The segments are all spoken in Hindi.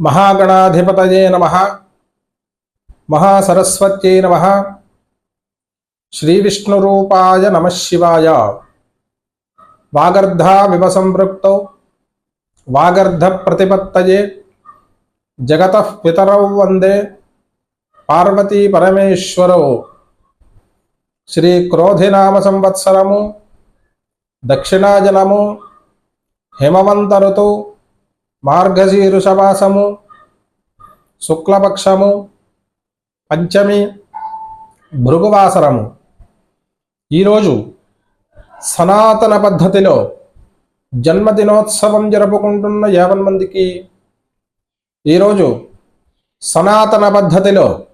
महागणाधिपत नम। महासरस्वत नम। श्री श्रीविष्णुरूपाय नम शिवाय। वागर्ध वागर्धाविवसंपृक्तौ वागर्धप्रतिपत्तये जगतः पितरौ श्री पार्वतीपरमेश्वरौ। संवत्सरमु दक्षिणाजलमु, हेमवन्तऋतौ మార్గశీరుషమాసము శుక్లపక్షము పంచమి భృగువాసరము. ఈరోజు సనాతన పద్ధతిలో జన్మదినోత్సవం జరుపుకుంటున్న యావన్ మందికి ఈరోజు సనాతన పద్ధతిలో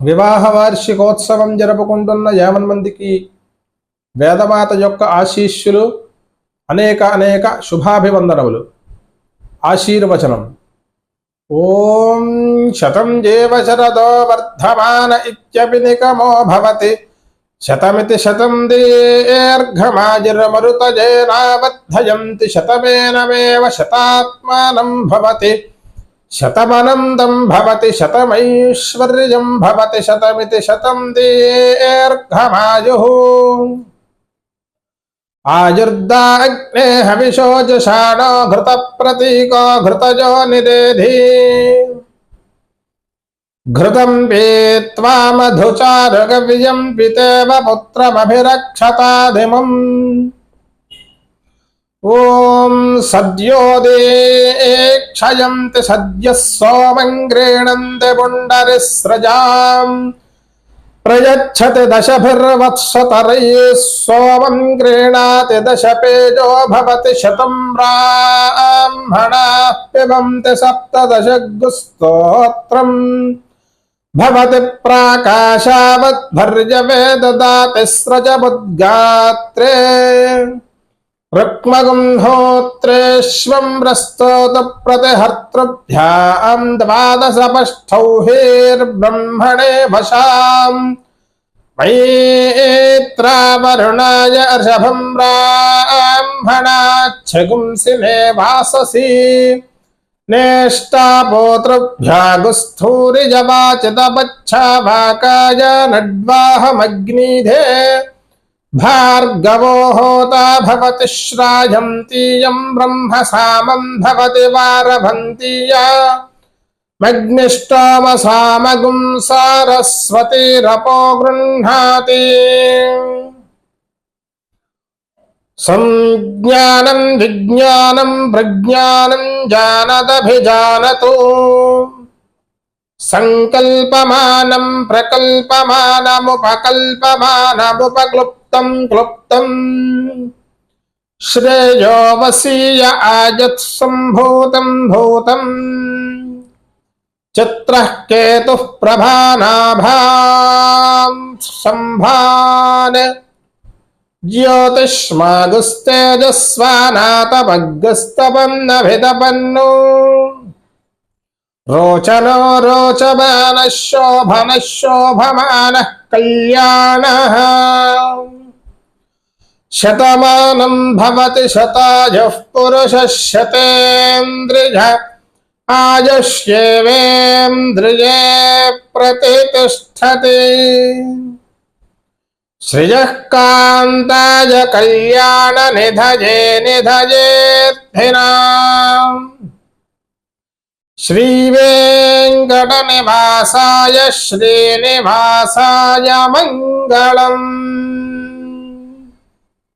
వివాహ వార్షికోత్సవం జరుపుకుంటున్న యావన్ మందికి వేదమాత యొక్క ఆశీస్సులు అనేక అనేక శుభాభివందనములు. आशीर्वचन ओम शतम जेव शरदो वर्धमान इत्यपि निकमो भवति। शतमिति शतम शतं दीर्घमाजिरमरुतजेनाबद्धयन्ति शतमेनमेव शतात्मानं भवति। शतमनन्दं भवति। शतमैश्वर्यं भवति। शतमिति शतम दीर्घमाजुः आयुर्दाग्ने हविशोजषाण घृत प्रतीक घृतजो निदेधि घृतम् पीत्वा मधुचारुगविजम् पितेव सद्यो ॐ सद्योदेक्षयन्ति सद्यः सोमम् गृह्णन्ति पुण्डरिस्रजाम् प्रयच्छति दशभिर्वत्सतरैः सोमं गृह्णाति दशपेजो भवति शतं ब्राह्मणाः पिबन्ति सप्तदशगुस्तोत्रम् भवति प्राकाशावद्भर्यवे ददाति स्रजमुद्गात्रे रुक्मगुम् होत्रेष्वम् प्रस्तोतप्रतिहर्तृभ्याम् द्वादशपष्ठौहेर्ब्रह्मणे भषाम् मयेत्रावरुणाय अर्षभम् ब्राह्मणाच्छगुंसि मे वाससि। नेष्टापोतृभ्यागुस्थूरिजवाचितपच्छाभाकाय नड्वाहमग्निधे। भार्गवो होता भवति श्रायन्तीयं ब्रह्म सामं भवति वारभन्तीया मग्निष्टोमसामगुं सारस्वतीरपो गृह्णाति संज्ञानं विज्ञानं प्रज्ञानं जानदभिजानतु सङ्कल्पमानं प्रकल्पमानमुपकल्पमानमुपक्लुप्तं क्लुप्तम् श्रेयो वसीय आजत्सम्भूतं भूतम् चित्रः केतुः प्रभानाभां सम्भान्। ज्योतिष्मागुस्तेजस्वानातपग्गस्तपन्नभितपन्नो रोचनो रोचमानः शोभनः शोभमानः कल्याणः। శతమానం భవతి శతాయ పురుష శతేంద్రియ ఆయుష్యేవేంద్రియే ప్రతిష్టతి. సృజ కాంతాయ కళ్యాణ నిధయే నిధయేద్భినా శ్రీవేంకటనివాసాయ శ్రీనివాసాయ మంగళం.